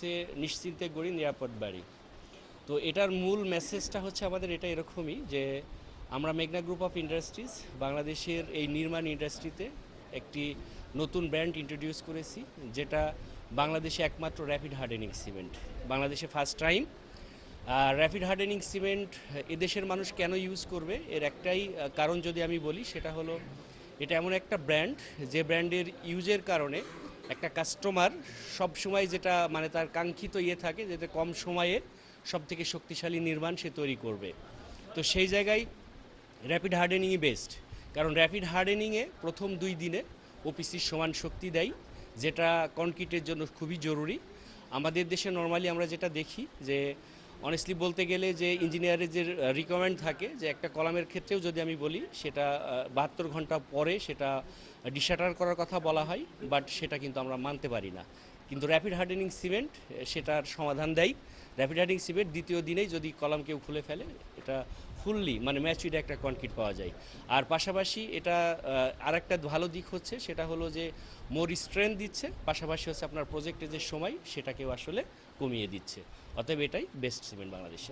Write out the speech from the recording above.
হচ্ছে নিশ্চিন্তে গড়ি নিরাপদ বাড়ি। তো এটার মূল মেসেজটা হচ্ছে আমাদের এটা এরকমই যে আমরা মেঘনা গ্রুপ অফ ইন্ডাস্ট্রিজ বাংলাদেশের এই নির্মাণ ইন্ডাস্ট্রিতে একটি নতুন ব্র্যান্ড ইন্ট্রোডিউস করেছি, যেটা বাংলাদেশে একমাত্র র্যাপিড হার্ডেনিং সিমেন্ট বাংলাদেশে first time rapid hardening cement এদেশের মানুষ কেন ইউজ করবে? এর একটাই কারণ যদি আমি বলি, সেটা হলো এটা এমন একটা ব্র্যান্ড যে ব্র্যান্ডের ইউজের কারণে একটা কাস্টমার সব সময় যেটা মানে তার কাঙ্ক্ষিত ইয়ে থাকে যাতে কম সময়ে সব থেকে শক্তিশালী নির্মাণ সে তৈরি করবে। তো সেই জায়গায় র্যাপিড হার্ডেনিংই বেস্ট কারণ র্যাপিড হার্ডেনিংয়ে প্রথম দুই দিনে ওপিসির সমান শক্তি দেয়, যেটা কনক্রিটের জন্য খুবই জরুরি। আমাদের দেশে নর্মালি আমরা যেটা দেখি যে অনেস্টলি বলতে গেলে যে ইঞ্জিনিয়ারের যে রিকমেন্ড থাকে, যে একটা কলামের ক্ষেত্রেও যদি আমি বলি, সেটা বাহাত্তর ঘণ্টা পরে সেটা ডিশাটার করার কথা বলা হয় বাট সেটা কিন্তু আমরা মানতে পারি না। কিন্তু র্যাপিড হার্ডেনিং সিমেন্ট সেটার সমাধান দেয়। র্যাপিড হার্ডেনিং সিমেন্ট দ্বিতীয় দিনেই যদি কলাম কেউ খুলে ফেলে এটা ফুললি মানে ম্যাচুইড একটা কনক্রিট পাওয়া যায়। আর পাশাপাশি এটা আর একটা ভালো দিক হচ্ছে সেটা হলো যে মোর স্ট্রেংথ দিচ্ছে পাশাপাশি হচ্ছে আপনার প্রজেক্টের যে সময় সেটাকেও আসলে কমিয়ে দিচ্ছে। অতএব এটাই বেস্ট সিমেন্ট বাংলাদেশে।